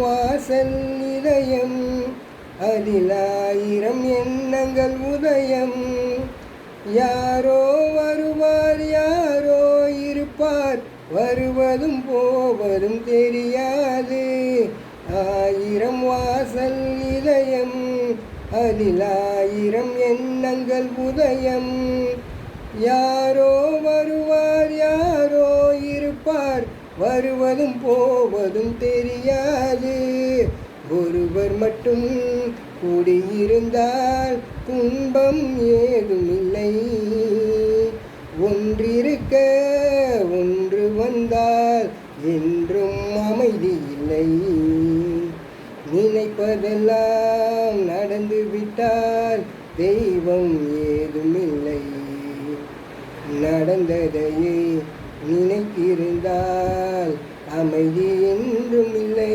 வாசல் நிலையம். அதில் ஆயிரம் எண்ணங்கள் உதயம். யாரோ வருவார் யாரோ இருப்பார். வருவதும் போவதும் தெரியாது. ஆயிரம் வாசல் இதயம் அதில் ஆயிரம் எண்ணங்கள் உதயம். யாரோ வருவார் யாரோ இருப்பார். வருவதும் போவதும் தெரியாது. ஒருவர் மட்டும் கூடியிருந்தால் துன்பம் ஏதுமில்லை ஒன்றிருக்க ஒன்று வந்தால் என்றும் அமைதி இல்லை. நினைப்பதெல்லாம் நடந்து விட்டால் தெய்வம் ஏதுமில்லை நடந்ததையே நினைத்திருந்தால் அமைதி என்றும் இல்லை.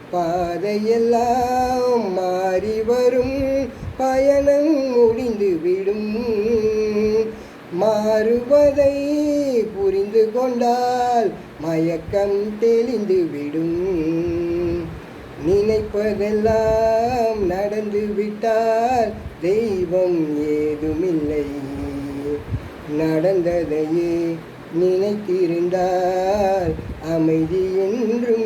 பாதையெல்லாம் மாறி வரும். பயணம் முடிந்துவிடும் மாறுவதை புரிந்து கொண்டால் மயக்கம் தெளிந்துவிடும் நினைப்பதெல்லாம் நடந்து விட்டால் தெய்வம் ஏதுமில்லை. நடந்ததையே நினைத்திருந்தால் அமைதி என்றும்